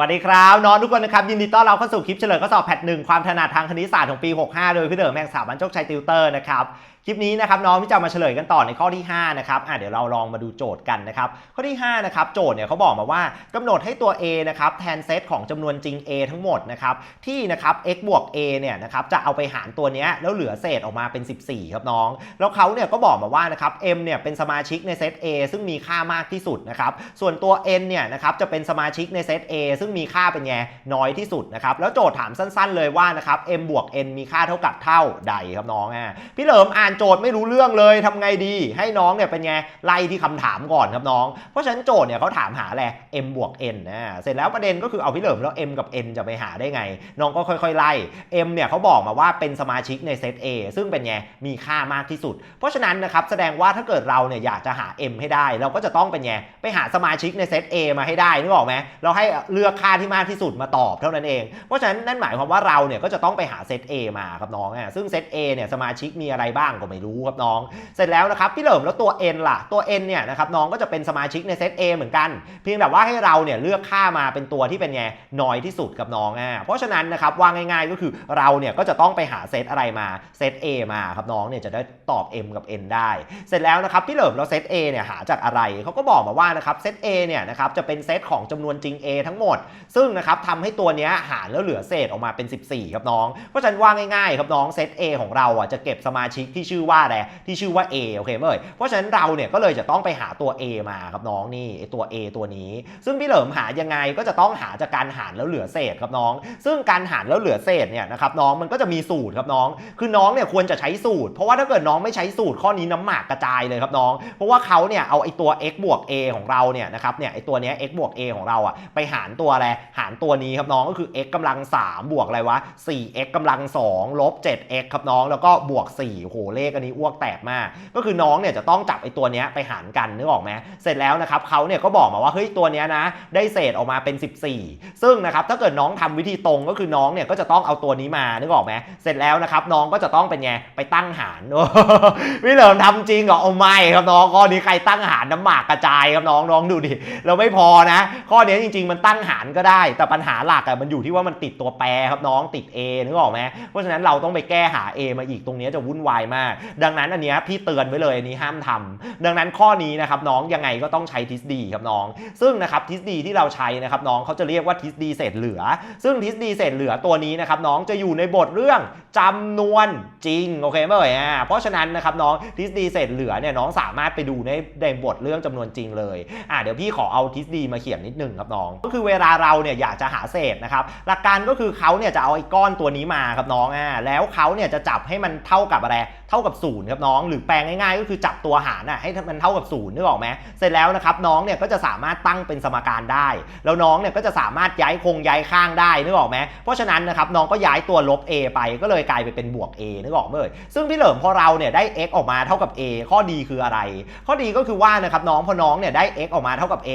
วัสดีครับน้องทุกคนนะครับยินดีต้อนรับเข้าสู่คลิปเฉลยข้อสอบแพทหนึ่งความถนัดทางคณิตศาสตร์ของปี 65 โดยพี่เดิมแมงสาวบรรโชคชัยติวเตอร์นะครับ คลิปนี้นะครับน้องที่จะมาเฉลยกันต่อในข้อที่5นะครับอะเดี๋ยวเราลองมาดูโจทย์กันนะครับข้อที่5นะครับโจทย์เนี่ยเขาบอกมาว่ากำหนดให้ตัว a นะครับแทนเซตของจำนวนจริง a ทั้งหมดนะครับที่นะครับ x บวก a เนี่ยนะครับจะเอาไปหารตัวเนี้ยแล้วเหลือเศษออกมาเป็น 14 ครับน้อง แล้วเขาเนี่ยก็บอกมาว่านะครับ m เนี่ยเป็นสมาชิกในเซต a ซึ่งมีค่ามากที่สุดนะครับส่วนตัว n เนี่ยนะครับจะเป็นสมาชิกในเซต a ซึ่งมีค่าเป็นไงน้อยที่สุดนะครับแล้วโจทย์ถามสั้น ๆ เลยว่านะครับ m บวก n มีค่าเท่ากับเท่าใดครับน้องอะพี่เหลิมอ่านโจทย์ไม่รู้เรื่องเลยทำไงดี ให้น้องเนี่ยเป็นไงไล่ที่คำถามก่อนครับน้อง เพราะฉะนั้นโจทย์เนี่ยเขาถามหาอะไร m บวก n นะเสร็จแล้วประเด็นก็คือเอาพี่เหลิมแล้ว m กับ n จะไปหาได้ไง น้องก็ค่อยๆไล่ m เนี่ยเขาบอกมาว่าเป็นสมาชิกในเซต A ซึ่งเป็นไงมีค่ามากที่สุด เพราะฉะนั้นนะครับแสดงว่าถ้าเกิดเราเนี่ยอยากจะหา m ให้ได้ เราก็จะต้องเป็นไงไปหาสมาชิกในเซต A มาให้ได้นึกออกไหมเราให้เลือกค่าที่มากที่สุดมาตอบเท่านั้นเอง เพราะฉะนั้นนั่นหมายความว่าเราเนี่ยก็จะต้องไปหาเซต A มาครับน้องอะซึ่งเซต A เนี่ยสมาชิกมีอะไรบ้างก็ไม่รู้ครับน้อง เสร็จแล้วนะครับพี่เหลิมแล้วตัว n ล่ะตัว n เนี่ยนะครับน้องก็จะเป็นสมาชิกในเซต A เหมือนกัน เพียงแต่ว่าให้เราเนี่ยเลือกค่ามาเป็นตัวที่เป็นไงน้อยที่สุดกับน้องอะเพราะฉะนั้นนะครับว่าง่ายๆก็คือเราเนี่ยก็จะต้องไปหาเซตอะไรมาเซต A มาครับน้องเนี่ยจะได้ตอบ m กับ n ได้ เสร็จแล้วนะครับพี่เหลิมเราเซต A เนี่ยหาจากอะไรเขาก็บอกมาว่านะครับเซต A เนี่ยนะครับจะเป็นเซตของจำนวนจริง A ทั้งหมด ซึ่งนะครับทำให้ตัวเนี้ยหารแล้วเหลือเศษออกมาเป็น 14 ครับน้อง เพราะฉะนั้นว่าง่ายๆครับน้องเซต A ของเราอะจะเก็บสมาชิกที่ชื่อว่าอะไรที่ชื่อว่า A โอเคไหมเอ่ยเพราะฉะนั้นเราเนี่ยก็เลยจะต้องไปหาตัว A มาครับน้องนี่ตัว A ตัวนี้ ซึ่งพี่เหลิมหายังไงก็จะต้องหาจากการหารแล้วเหลือเศษครับน้อง ซึ่งการหารแล้วเหลือเศษเนี่ยนะครับน้องมันก็จะมีสูตรครับน้อง คือน้องเนี่ยควรจะใช้สูตร เพราะว่าถ้าเกิดน้องไม่ใช้สูตรข้อนี้น้ำหมากกระจายเลยครับน้อง เพราะว่าเขาเนี่ยเอาไอ้ตัว x บวก a ของเราเนี่ยนะครับเนี่ยไอ้ตัวเนี้ย x บวก a ของเราอะไปหารตัวอะไรหารตัวนี้ครับน้องก็คือ x กำลัง3บวกอะไรวะ 4x กำลัง2ลบ 7x ครับน้องแล้วก็บวก4โหเลขอันนี้อ้วกแตกมาก ก็คือน้องเนี่ยจะต้องจับไอ้ตัวเนี้ยไปหารกันนึกออกไหมเสร็จแล้วนะครับเขาเนี่ยก็บอกมาว่าเฮ้ยตัวเนี้ยนะ ได้เศษออกมาเป็น 14 ซึ่งนะครับถ้าเกิดน้องทำวิธีตรงก็คือน้องเนี่ยก็จะต้องเอาตัวนี้มานึกออกไหมเสร็จแล้วนะครับน้องก็จะต้องเป็นไงไปตั้งหารพี่เหลิมทำจริงเหรอเอาไม่ครับน้องข้อนี้ใครตั้งหารน้ำหมากกระจายครับน้องน้องดูดิเราไม่พอนะ ข้อนี้จริง ๆ มันตั้งหารก็ได้ แต่ปัญหาหลักอะมันอยู่ที่ว่ามันติดตัวแปรครับน้องติด A นึกออกไหมเพราะฉะนั้นเราต้องไปแก้หา A มาอีกตรงนี้จะวุ่นวายมากดังนั้นอันเนี้ยพี่เตือนไว้เลยอันนี้ห้ามทำดังนั้นข้อนี้นะครับน้องยังไงก็ต้องใช้ทฤษฎีครับน้อง ซึ่งนะครับทฤษฎีที่เราใช้นะครับน้องเขาจะเรียกว่าทฤษฎีเศษเหลือ ซึ่งทฤษฎีเศษเหลือตัวนี้นะครับน้องจะอยู่ในบทเรื่องจำนวนจริงโอเคไหมเอ่ยอ่าเพราะฉะนั้นนะครับน้องทฤษฎีเศษเหลือเนี่ยน้องสามารถไปดูในในบทเรื่องจำนวนจริงเลยอ่าเดี๋ยวพี่ขอเอาทฤษฎีมาเขียนนิดนึงครับน้อง ก็คือเวลาเราเนี่ยอยากจะหาเศษนะครับหลักการก็คือเขาเนี่ยจะเอาไอ้ก้อนตัวนี้มาครับน้องอ่าแล้วเขาเนี่ยจะจับให้มันเท่ากับอะไรเท่าากับศูนย์ครับน้อง หรือแปลงง่ายๆ ก็คือจับตัวหารน่ะให้มันเท่ากับศูนย์นึกออกไหมเสร็จแล้วนะครับน้องเนี่ยก็จะสามารถตั้งเป็นสมการได้ แล้วน้องเนี่ยก็จะสามารถย้ายคงย้ายข้างได้นึกออกไหมเพราะฉะนั้นนะครับน้องก็ย้ายตัวลบ a ไปก็เลยกลายไปเป็นบวก a นึกออกไหมเอ่ยซึ่งพี่เหลิมพอเราเนี่ยได้ x ออกมาเท่ากับ a ข้อดีคืออะไร ข้อดีก็คือว่านะครับน้องพอน้องเนี่ยได้ x ออกมาเท่ากับ a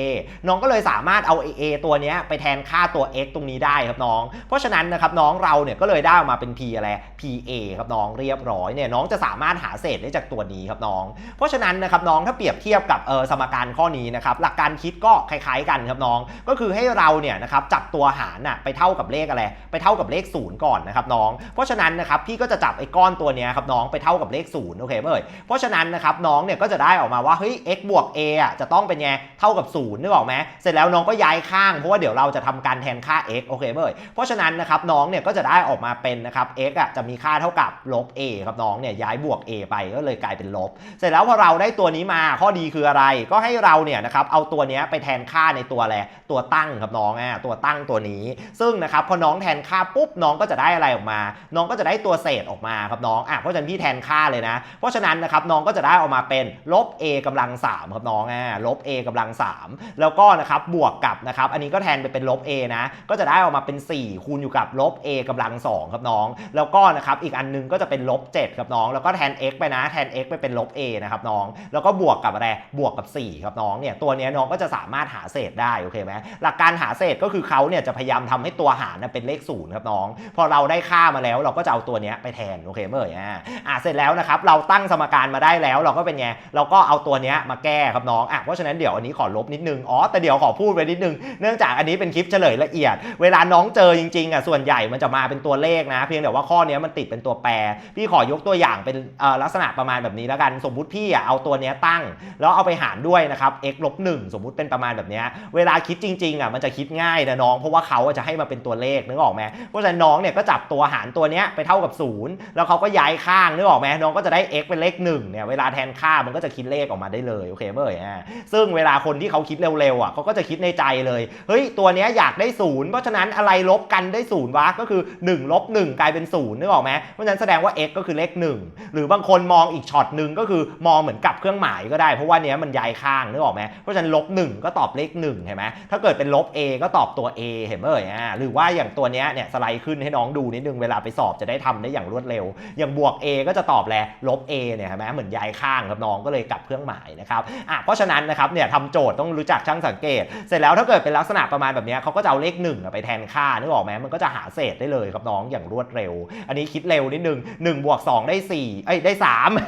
น้องก็เลยสามารถเอา a ตัวเนี้ยไปแทนค่าตัว x ตรงนี้ได้ครับน้อง เพราะฉะนั้นนะครับน้องเราเนี่ยก็เลยได้ออกมาเป็น p อะไร pa ครับน้องเรียบร้อยเนี่ยน้องจะสาามารถหาเศษได้จากตัวนี้ครับน้อง เพราะฉะนั้นนะครับน้องถ้าเปรียบเทียบกับเออสมการข้อนี้นะครับหลักการคิดก็คล้ายๆกันครับน้อง ก็คือให้เราเนี่ยนะครับจับตัวหารน่ะไปเท่ากับเลขอะไร ไปเท่ากับเลขศูนย์ก่อนนะครับน้อง เพราะฉะนั้นนะครับพี่ก็จะจับไอ้ก้อนตัวเนี้ยครับน้องไปเท่ากับเลขศูนย์โอเคเอ่ยเพราะฉะนั้นนะครับน้องเนี่ยก็จะได้ออกมาว่าเฮ้ย x บวก a อะจะต้องเป็นไงเท่ากับศูนย์นึกออกไหมเสร็จแล้วน้องก็ย้ายข้างเพราะว่าเดี๋ยวเราจะทำการแทนค่า x โอเคเอ่ยเพราะฉะนั้นนะครับน้องเนี่ยก็จะได้ออกมาเป็นนะครับ x อะจะมีค่าเท่ากับลบ a ครับน้องเนี่ยย้ายบวก a ไปก็เลยกลายเป็นลบ เสร็จแล้วพอเราได้ตัวนี้มาข้อดีคืออะไร ก็ให้เราเนี่ยนะครับเอาตัวนี้ไปแทนค่าในตัวอะไรตัวตั้งครับน้องอะตัวตั้งตัวนี้ ซึ่งนะครับพอน้องแทนค่าปุ๊บน้องก็จะได้อะไรออกมา น้องก็จะได้ตัวเศษออกมาครับน้องอะเพราะฉะนั้นพี่แทนค่าเลยนะ เพราะฉะนั้นนะครับน้องก็จะได้ออกมาเป็นลบ a กำลัง3ครับน้องอะลบ a กำลัง 3 แล้วก็นะครับบวกกับนะครับอันนี้ก็แทนไปเป็นลบ a นะ ก็จะได้ออกมาเป็น 4 คูณอยู่กับลบ a กำลัง2ครับน้อง แล้วก็นะครับอีกอันนึงก็จะเป็นลบ7ครับน้องแล้วก็แทน x ไปนะแทน x ไปเป็นลบ a นะครับน้อง แล้วก็บวกกับอะไรบวกกับ 4 ครับน้องเนี่ยตัวนี้น้องก็จะสามารถหาเศษได้โอเคไหมหลักการหาเศษก็คือเขาเนี่ยจะพยายามทำให้ตัวหารเป็นเลขศูนย์ครับน้อง พอเราได้ค่ามาแล้วเราก็จะเอาตัวนี้ไปแทนโอเคเมื่อไหร่อะอะเสร็จแล้วนะครับเราตั้งสมการมาได้แล้วเราก็เป็นไงเราก็เอาตัวนี้มาแก้ครับน้องอะเพราะฉะนั้นเดี๋ยวอันนี้ขอลบนิดนึงอ๋อแต่เดี๋ยวขอพูดไปนิดนึงเนื่องจากอันนี้เป็นคลิปเฉลยละเอียด เวลาน้องเจอจริงๆอะส่วนใหญ่มันจะมาเป็นตัวเลขนะ เพียงแต่ว่าข้อนี้มันติดเป็นตัวแปร พี่ขอยกตัวอย่างเป็นลักษณะประมาณแบบนี้แล้วกัน สมมุติพี่อะเอาตัวเนี้ยตั้ง แล้วเอาไปหารด้วยนะครับ x ลบหนึ่งสมมุติเป็นประมาณแบบเนี้ยเวลาคิดจริงๆอะมันจะคิดง่ายนะน้อง เพราะว่าเขาจะให้มาเป็นตัวเลขนึกออกไหมเพราะฉะนั้นน้องเนี่ยก็จับตัวหารตัวเนี้ยไปเท่ากับศูนย์แล้วเขาก็ย้ายข้างนึกออกไหมน้องก็จะได้ x เป็นเลขหนึ่งเนี่ยเวลาแทนค่ามันก็จะคิดเลขออกมาได้เลยโอเคเมื่อยอะซึ่งเวลาคนที่เขาคิดเร็วๆอะเขาก็จะคิดในใจเลยเฮ้ยตัวเนี้ยอยากได้ศูนย์เพราะฉะนั้นอะไรลบกันได้ศูนย์วะก็คือ1ลบ1กลายเป็นศูนย์นึกออกไหมเพราะฉะนั้นแสดงว่า x ก็คือเลข1หรือบางคนมองอีกช็อตหนึ่งก็คือมองเหมือนกับเครื่องหมายก็ได้ เพราะว่าเนี้ยมันย้ายข้างนึกออกไหมเพราะฉะนั้นลบ1ก็ตอบเลข1เห็นไหมถ้าเกิดเป็นลบ a ก็ตอบตัว a เห็นไหมเอ่ยอ่าหรือว่าอย่างตัวเนี้ยเนี่ยสไลด์ขึ้นให้น้องดูนิดนึงเวลาไปสอบจะได้ทำได้อย่างรวดเร็ว อย่างบวก a ก็จะตอบแลลบ a เนี่ยเห็นไหมเหมือนย้ายข้างครับน้องก็เลยกลับเครื่องหมายนะครับอะเพราะฉะนั้นนะครับเนี่ยทำโจทย์ต้องรู้จักช่างสังเกต เสร็จแล้วถ้าเกิดเป็นลักษณะประมาณแบบเนี้ยเขาก็จะเอาเลขหนึ่งไปแทนค่านึกออกไหมมันก็จะหาเศษได้เลยครับน้องอย่างรวดเร็ว อันนี้คิดเร็วนิดนึง1บวก2ได้ 4เอ้ยได้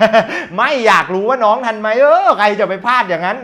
3ไม่อยากรู้ว่าน้องทันไหมเออใครจะไปพลาดอย่างนั้น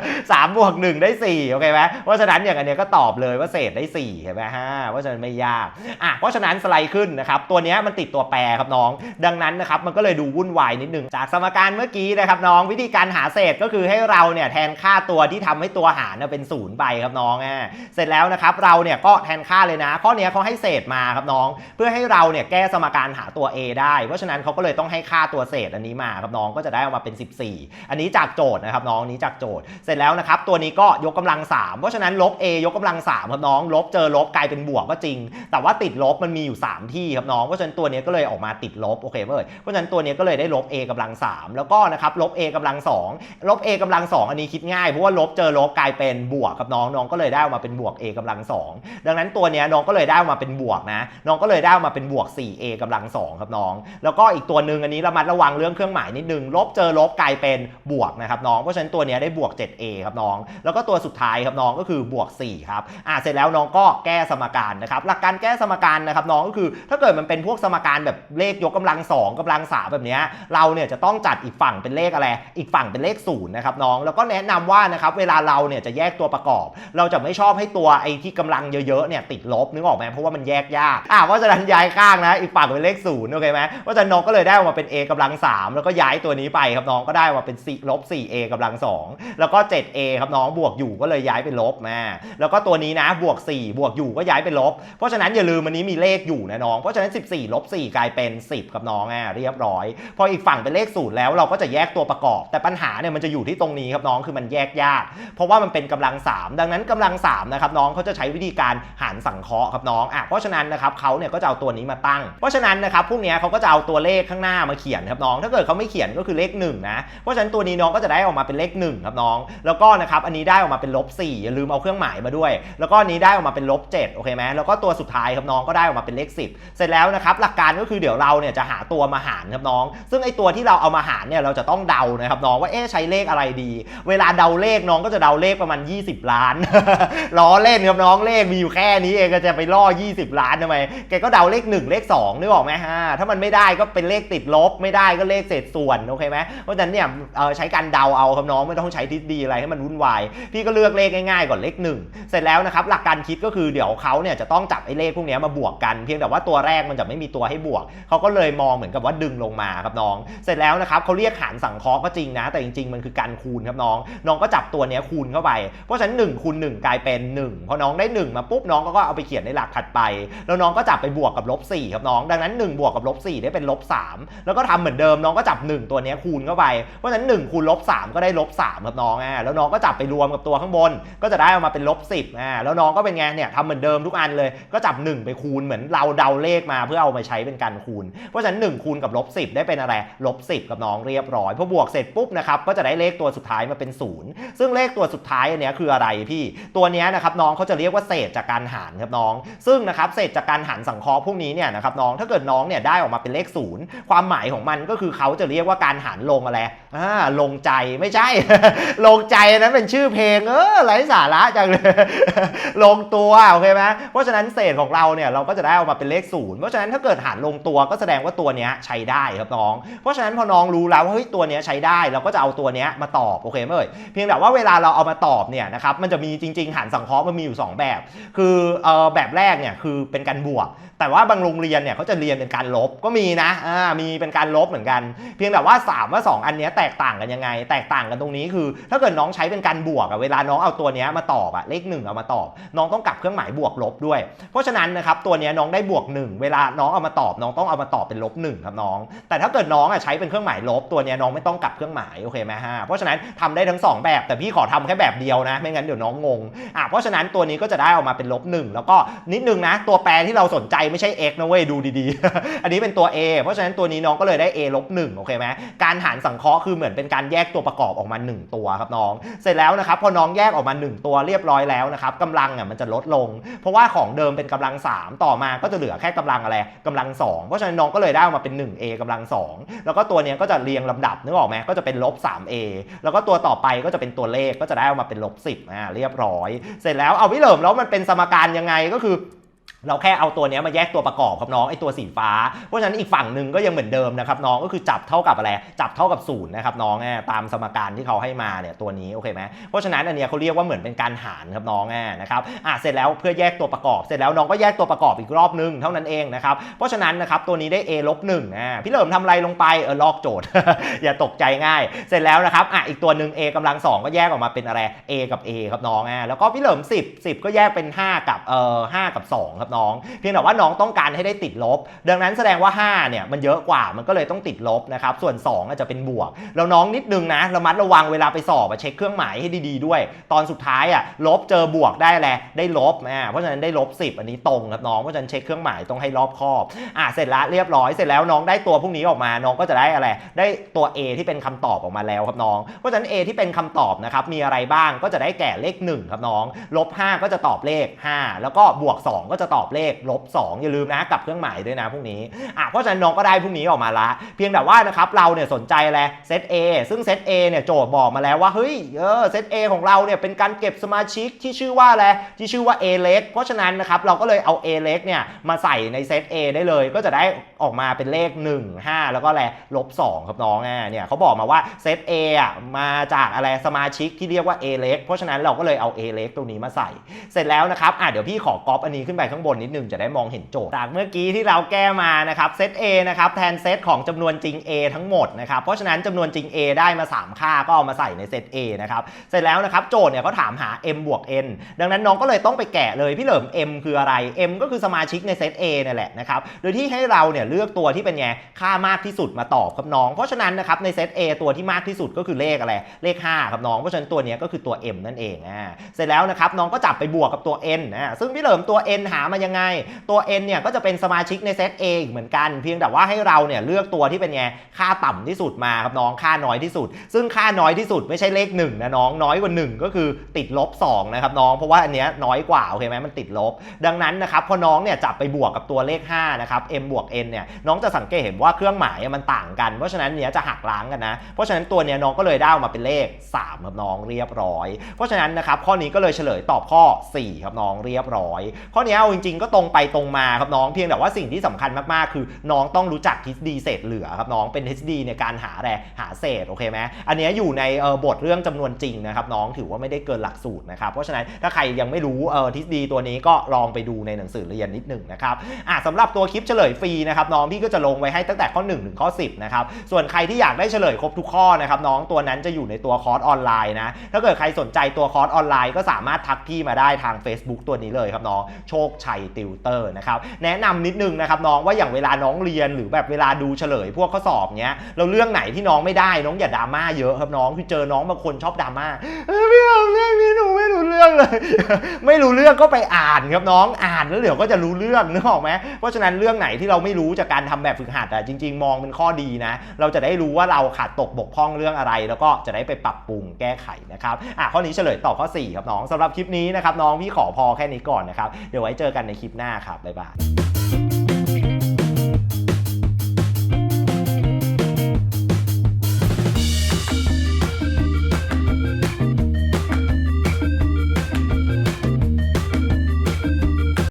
3บวก1ได้4โอเคไหมเพราะฉะนั้นอย่างอันเนี้ยก็ตอบเลยว่าเศษได้4เห็นไหมฮะเพราะฉะนั้นไม่ยากอะเพราะฉะนั้นสไลด์ขึ้นนะครับตัวเนี้ยมันติดตัวแปรครับน้อง ดังนั้นนะครับมันก็เลยดูวุ่นวายนิดนึงจากสมการเมื่อกี้นะครับน้องวิธีการหาเศษก็คือให้เราเนี่ยแทนค่าตัวที่ทำให้ตัวหารเนี่ยเป็นศูนย์ไปครับน้องอะเสร็จแล้วนะครับเราเนี่ยก็แทนค่าเลยนะข้อเนี้ยเขาให้เศษมาครับน้อง เพื่อให้เราเนี่ยแก้สมการหาตัว a ได้ เพราะฉะนั้นเขาก็เลยต้องให้ค่าตัวเศษอันนี้มาครับน้องก็จะได้ออกมาเป็น 14 อันนี้จากโจทย์นะครับน้องนี้จากโจทย์ เสร็จแล้วนะครับตัวนี้ก็ยกกำลัง 3 เพราะฉะนั้นลบ a ยกกำลัง3ครับน้อง ลบเจอลบกลายเป็นบวกก็จริง แต่ว่าติดลบมันมีอยู่ 3 ที่ครับน้องเพราะฉะนั้นตัวนี้ก็เลยออกมาติดลบโอเคเว้ยเพราะฉะนั้นตัวนี้ก็เลยได้ลบ a กำลัง 3 แล้วก็นะครับลบ a กำลัง 2 ลบ a กำลัง 2 อันนี้คิดง่ายเพราะว่าลบเจอลบกลายเป็นบวกครับน้องน้องก็เลยได้ออกมาเป็นบวก a กำลัง 2 ดังนั้นตัวนี้น้องก็เลยได้ออกมาเป็นบวกนะน้องก็เลยได้ออกมาเป็นบวก 4a กำลัง2ครับน้อง แล้วก็อีกตัวหนึ่งอันนี้ระมัดระวังเรื่องเครื่องหมายนิดนึง ลบเจอลบกลายเป็นบวกนะครับน้อง เพราะฉะนั้นตัวนี้ได้บวก 7a ครับน้อง แล้วก็ตัวสุดท้ายครับน้องก็คือบวก4ครับ อ่าเสร็จแล้วน้องก็แก้สมการนะครับ หลักการแก้สมการนะครับน้องก็คือ ถ้าเกิดมันเป็นพวกสมการแบบเลขยกกำลัง 2กำลัง3แบบนี้ เราเนี่ยจะต้องจัดอีกฝั่งเป็นเลขอะไร อีกฝั่งเป็นเลขศูนย์นะครับน้อง แล้วก็แนะนำว่านะครับเวลาเราเนี่ยจะแยกตัวประกอบ เราจะไม่ชอบให้ตัวไอ้ที่กำลังเยอะๆเนี่ยติดลบนึกออกไหมเพราะว่ามันแยกยาก อ่าเพราะฉะนั้นย้ายข้างนะ อีกฝั่งเป็นเลขศูนย์โอเคไหมเพราะฉะนั้นน้องก็เลยได้ออกมาเป็น a กำลัง 3 แล้วก็ย้ายตัวนี้ไปครับน้องก็ได้มาเป็น4ลบ 4a กำลัง 2 แล้วก็ 7a ครับน้องบวกอยู่ก็เลยย้ายเป็นลบมาแล้วก็ตัวนี้นะบวก 4 บวกอยู่ก็ย้ายเป็นลบ เพราะฉะนั้นอย่าลืมอันนี้มีเลขอยู่นะน้อง เพราะฉะนั้น 14ลบ4กลายเป็น 10 ครับน้องอะเรียบร้อย พออีกฝั่งเป็นเลขศูนย์แล้วเราก็จะแยกตัวประกอบ แต่ปัญหาเนี่ยมันจะอยู่ที่ตรงนี้ครับน้องคือมันแยกยาก เพราะว่ามันเป็นกำลัง 3 ดังนั้นกำลัง3นะครับน้องเขาจะใช้วิธีการหารสังเคราะห์ครับน้องอะเพราะฉะนั้นนะครับเขาเนี่ยก็จะเอาตัวนี้มาตั้ง เพราะฉะนั้นนะครับพวกเนี้ยเขาก็จะเอาตัวเลขข้างหน้ามาเขียนครับน้อง ถ้าเกิดเขาไม่เขียนก็คือเลข1นะเพราะฉะนั้นตัวนี้น้องก็จะได้ออกมาเป็นเลข1ครับน้อง แล้วก็นะครับอันนี้ได้ออกมาเป็นลบ4อย่าลืมเอาเครื่องหมายมาด้วย แล้วก็อันนี้ได้ออกมาเป็นลบ7โอเคไหมแล้วก็ตัวสุดท้ายครับน้องก็ได้ออกมาเป็นเลข 10 เสร็จแล้วนะครับหลักการก็คือเดี๋ยวเราเนี่ยจะหาตัวมาหารครับน้อง ซึ่งไอตัวที่เราเอามาหารเนี่ยเราจะต้องเดานะครับน้องว่าเอ๊ะใช้เลขอะไรดี เวลาเดาเลขน้องก็จะเดาเลขประมาณ 20 ล้านล้อเล่นครับน้องเลขมีอยู่แค่นี้เองก็จะไปล่อ 20 ล้านทำไมแกก็เดาเลข 1 เลข2นึกออกไหมฮะถ้ามันไม่ได้ก็เป็นเลขติดลบบไม่ได้ก็เลขเศษส่วนโอเคไหมเพราะฉะนั้นเนี่ยใช้การเดาเอาครับน้องไม่ต้องใช้ทฤษฎีอะไรให้มันวุ่นวายพี่ก็เลือกเลขง่ายๆก่อนเลข1เสร็จแล้วนะครับหลักการคิดก็คือเดี๋ยวเขาเนี่ยจะต้องจับไอ้เลขพวกนี้มาบวกกัน เพียงแต่ว่าตัวแรกมันจะไม่มีตัวให้บวกเขาก็เลยมองเหมือนกับว่าดึงลงมาครับน้อง เสร็จแล้วนะครับเขาเรียกหารสังเคราะห์ก็จริงนะ แต่จริง ๆ มันคือการคูณครับน้อง น้องก็จับตัวเนี้ยคูณเข้าไป เพราะฉะนั้น1คูณ1กลายเป็น 1 พอน้องได้ 1 มาปุ๊บน้องก็เอาไปเขียนในหลักถัดไป แล้วน้องก็จับไปบวกกับลบ4ครับน้อง ดังนั้น 1 บวกกับลบ4ได้เป็นลบ3แล้วก็ทำเหมือนเดิมน้องก็จับ 1 ตัวนี้คูณเข้าไป เพราะฉะนั้น1คูณลบ3ก็ได้ลบ3ครับน้องอะแล้วน้องก็จับไปรวมกับตัวข้างบน ก็จะได้ออกมาเป็นลบ10อ่าแล้วน้องก็เป็นไงเนี่ยทำเหมือนเดิมทุกอันเลย ก็จับ 1 ไปคูณเหมือนเราเดาเลขมาเพื่อเอามาใช้เป็นการคูณ เพราะฉะนั้น1คูณกับลบ10 ได้เป็นอะไรลบ10 กับน้องเรียบร้อยพอบวกเสร็จปุ๊บนะครับก็จะได้เลขตัวสุดท้ายมาเป็น 0 ซึ่งเลขตัวสุดท้ายอันนี้คืออะไรพี่ ตัวนี้นะครับน้องเขาจะเรียกว่าเศษจากการหารครับน้อง ซึ่งนะครับเศษจากการหารสังเคราะห์พวกนี้เนี่ยนะครับน้องถ้าเกิดน้องเนี่ยได้ออกมาเป็นเลข0ความหมหมายของมันก็คือเขาจะเรียกว่าการหารลงอะไรอ่าลงใจไม่ใช่ ลงใจนั้นเป็นชื่อเพลงเออไร้สาระจังเลย ลงตัวโอเคไหมเพราะฉะนั้นเศษของเราเนี่ยเราก็จะได้ออกมาเป็นเลขศูนย์เพราะฉะนั้นถ้าเกิดหารลงตัวก็แสดงว่าตัวเนี้ยใช้ได้ครับน้อง เพราะฉะนั้นพอน้องรู้แล้วว่าเฮ้ยตัวเนี้ยใช้ได้เราก็จะเอาตัวเนี้ยมาตอบโอเคไหมเอ่ยเพียงแต่ว่าเวลาเราเอามาตอบเนี่ยนะครับมันจะมีจริง ๆหารสังเคราะห์มันมีอยู่ 2 แบบ คือเอ่อแบบแรกเนี่ยคือเป็นการบวก แต่ว่าบางโรงเรียนเนี่ยเขาจะเรียนเป็นการลบก็มีนะอ่ามีเป็นการลบเหมือนกัน เพียงแต่ว่าสามว่าสองอันนี้แตกต่างกันยังไง แตกต่างกันตรงนี้คือ ถ้าเกิดน้องใช้เป็นการบวกอะเวลาน้องเอาตัวนี้มาตอบอะเลขหนึ่งเอามาตอบ น้องต้องกลับเครื่องหมายบวกลบด้วย เพราะฉะนั้นนะครับตัวนี้น้องได้บวกหนึ่งเวลาน้องเอามาตอบ น้องต้องเอามาตอบเป็นลบหนึ่งครับน้อง แต่ถ้าเกิดน้องอะใช้เป็นเครื่องหมายลบตัวนี้น้องไม่ต้องกลับเครื่องหมายโอเคไหมฮะเพราะฉะนั้นทำได้ทั้งสองแบบแต่พี่ขอทำแค่แบบเดียวนะไม่งั้นเดี๋ยวน้องงงอะเพราะฉะนั้นตัวนี้ก็จะได้ออกมาเป็นลบหนึ่งแล้วก็นิดนึงนะตัวแปรที่เราสนใจไม่ใช่ x นะเว้ยดูดีๆ อันนี้เป็นตัว a เพราะฉะนั้นตัวนี้น้องก็เลยได้ a ลบหนึ่งโอเคไหมการหารสังเคราะห์คือเหมือนเป็นการแยกตัวประกอบออกมา 1 ตัวครับน้อง เสร็จแล้วนะครับพอน้องแยกออกมา 1 ตัวเรียบร้อยแล้วนะครับกำลังอะมันจะลดลง เพราะว่าของเดิมเป็นกำลัง 3 ต่อมาก็จะเหลือแค่กำลังอะไรกำลัง 2 เพราะฉะนั้นน้องก็เลยได้ออกมาเป็น 1a กำลัง 2 แล้วก็ตัวนี้ก็จะเรียงลำดับนึกออกไหมก็จะเป็นลบ 3a แล้วก็ตัวต่อไปก็จะเป็นตัวเลขก็จะได้ออกมาเป็นลบ10อ่าเรียบร้อย เสร็จแล้วเอาวิเหลิมแล้วมันเป็นสมการยังไงก็คือ เราแค่เอาตัวนี้มาแยกตัวประกอบครับน้องไอตัวสีฟ้า เพราะฉะนั้นอีกฝั่งหนึ่งก็ยังเหมือนเดิมนะครับน้องก็คือจับเท่ากับอะไรจับเท่ากับศูนย์นะครับน้องอ่ตามสมการที่เขาให้มาเนี่ยตัวนี้โอเคไหมเพราะฉะนั้นอันนี้เขาเรียกว่าเหมือนเป็นการหารครับน้องอ่นะครับอะเสร็จแล้วเพื่อแยกตัวประกอบ เสร็จแล้วน้องก็แยกตัวประกอบอีกรอบนึงเท่านั้นเองนะครับเพราะฉะนั้นนะครับตัวนี้ได้ a ลบหนึ่งอะพี่เหลิมทำอะไรลงไปเออลอกโจทย์ อย่าตกใจง่าย เสร็จแล้วนะครับอะอีกตัวหนึ่ง a กำลังสองก็แยกออกมาเป็นอะไร a กับ a ครับน้องอะแล้วก็พี่เหลิม10 10 ก็แยกเป็น 5 กับเอ่อ5กับ2ครับน้อง เพียงแต่ว่าน้องต้องการให้ได้ติดลบ ดังนั้นแสดงว่า5เนี่ยมันเยอะกว่ามันก็เลยต้องติดลบนะครับส่วน 2 อาจจะเป็นบวก แล้วน้องนิดนึงนะระมัดระวังเวลาไปสอบเช็คเครื่องหมายให้ดีๆด้วย ตอนสุดท้ายอะลบเจอบวกได้แหละได้ลบอ่าเพราะฉะนั้นได้ลบ 10 อันนี้ตรงครับน้องเพราะฉะนั้นเช็คเครื่องหมายต้องให้รอบคอบอะเสร็จล้วเรียบร้อยเสร็จแล้วน้องได้ตัวพวกนี้ออกมาน้องก็จะได้อะไร ได้ตัว A ที่เป็นคำตอบออกมาแล้วครับน้อง เพราะฉะนั้น A ที่เป็นคำตอบนะครับมีอะไรบ้างก็จะได้แก่เลข1ครับน้องลบ5ก็จะตอบเลข 5 แล้วก็บวก 2 ก็จะตอบเลขลบ2อย่าลืมนะกับเครื่องหมายด้วยนะพวกนี้อะเพราะฉะนั้นน้องก็ได้พวกนี้ออกมาละ เพียงแต่ว่านะครับเราเนี่ยสนใจอะไรเซต A ซึ่งเซต A เนี่ยโจทย์บอกมาแล้วว่าเฮ้ยเออเซต A ของเราเนี่ยเป็นการเก็บสมาชิกที่ชื่อว่าอะไรที่ชื่อว่า A เล็กเพราะฉะนั้นนะครับเราก็เลยเอา A เล็กเนี่ยมาใส่ในเซต A ได้เลย ก็จะได้ออกมาเป็นเลข 1 5 แล้วก็อะไรลบ2ครับน้องอะเนี่ยเขาบอกมาว่าเซต A อะมาจากอะไรสมาชิกที่เรียกว่า A เล็กเพราะฉะนั้นเราก็เลยเอา A เล็กตรงนี้มาใส่ เสร็จแล้วนะครับอะเดี๋ยวพี่ขอก๊อปอันนี้ขึ้นไปข้างบนนิดนึงจะได้มองเห็นโจทย์จากเมื่อกี้ที่เราแก้มานะครับเซต A นะครับแทนเซตของจำนวนจริง A ทั้งหมดนะครับเพราะฉะนั้นจำนวนจริง A ได้มา 3 ค่าก็เอามาใส่ในเซต A นะครับเสร็จแล้วนะครับโจทย์เนี่ยเขาถามหา m บวก n ดังนั้นน้องก็เลยต้องไปแกะเลยพี่เหลิม m คืออะไร m ก็คือสมาชิกในเซต A นั่แหละนะครับโดยที่ให้เราเนี่ยเลือกตัวที่เป็นไงค่ามากที่สุดมาตอบครับน้อง เพราะฉะนั้นนะครับในเซต A ตัวที่มากที่สุดก็คือเลขอะไรเลข 5 ครับน้องเพราะฉะนั้นตัวเนี้ยก็คือตัว m นั่นเองอ่าเสร็จแล้วนะครับน้องก็จับไปบวกกับตัว n อ่าซึ่งพี่เหลิมตัว n หามายังไง ตัว n เนี่ยก็จะเป็นสมาชิกในเซต A เหมือนกัน เพียงแต่ว่าให้เราเนี่ยเลือกตัวที่เป็นไงค่าต่ำที่สุดมาครับน้องค่าน้อยที่สุด ซึ่งค่าน้อยที่สุดไม่ใช่เลข1นะน้องน้อยกว่า 1 ก็คือติดลบ2นะครับน้องเพราะว่าอันเนี้ยน้อยกว่าโอเคไหมมันติดลบ ดังนั้นนะครับพอน้องเนี่ยจับไปบวกกับตัวเลข5นะครับ m บวก n เนี่ยน้องจะสังเกตเห็นว่าเครื่องหมายมันต่างกัน เพราะฉะนั้นเนี้ยจะหักล้างกันนะ เพราะฉะนั้นตัวเนี้ยน้องก็เลยได้มาเป็นเลข3ครับน้องเรียบร้อย เพราะฉะนั้นนะครับข้อนี้ก็เลยเฉลยตอบข้อ 4 ครับน้องเรียบร้อย ข้อนี้เอาจริง ๆ ก็ตรงไปตรงมาครับน้องเพียงแต่ว่าสิ่งที่สำคัญมากๆ คือน้องต้องรู้จักทฤษฎีเศษเหลือครับน้องเป็นทฤษฎีในการหาแร่หาเศษโอเคไหมอันนี้อยู่ในเอ่อบทเรื่องจำนวนจริงนะครับน้องถือว่าไม่ได้เกินหลักสูตรนะครับเพราะฉะนั้นถ้าใครยังไม่รู้เอ่อทฤษฎีตัวนี้ก็ลองไปดูในหนังสือเรียนนิดหนึ่งนะครับอะสำหรับตัวคลิปเฉลยฟรีนะครับน้องพี่ก็จะลงไว้ให้ตั้งแต่ข้อ 1 ถึงข้อ 10นะครับส่วนใครที่อยากได้เฉลยครบทุกข้อนะครับน้องตัวนั้นจะอยู่ในตัวคอร์สออนไลน์นะถ้าเกิดใครสนใจตัวคอร์สออนไลน์ก็สามารถทักพี่มาได้ทาง Facebook ตัวนี้เลยครับน้องโชคชัยติวเตอร์นะครับแนะนำนิดนึงนะครับน้องว่าอย่างเวลาน้องเรียนหรือแบบเวลาดูเฉลย พวกข้อสอบเนี้ยเราเรื่องไหนที่น้องไม่ได้น้องอย่าดราม่าเยอะครับน้องคือเจอน้องบางคนชอบดราม่าเอ้ยพี่เอาเรื่องนี้หนูไม่รู้เรื่องเลย ไม่รู้เรื่องก็ไปอ่านครับน้องอ่านแล้วเดี๋ยวก็จะรู้เรื่องนึกออกไหมเพราะฉะนั้นเรื่องไหนที่เราไม่รู้จากการทำแบบฝึกหัดอะจริง ๆ มองเป็นข้อดีนะ เราจะได้รู้ว่าเราขาดตกบกพร่องเรื่องอะไร แล้วก็จะได้ไปปรับปรุงแก้ไขนะครับอะข้อนี้เฉลยต่อข้อ 4 ครับน้องสำหรับคลิปนี้นะครับน้องพี่ขอพอแค่นี้ก่อนนะครับเดี๋ยวไว้เจอกันในคลิปหน้าครับบ๊ายบาย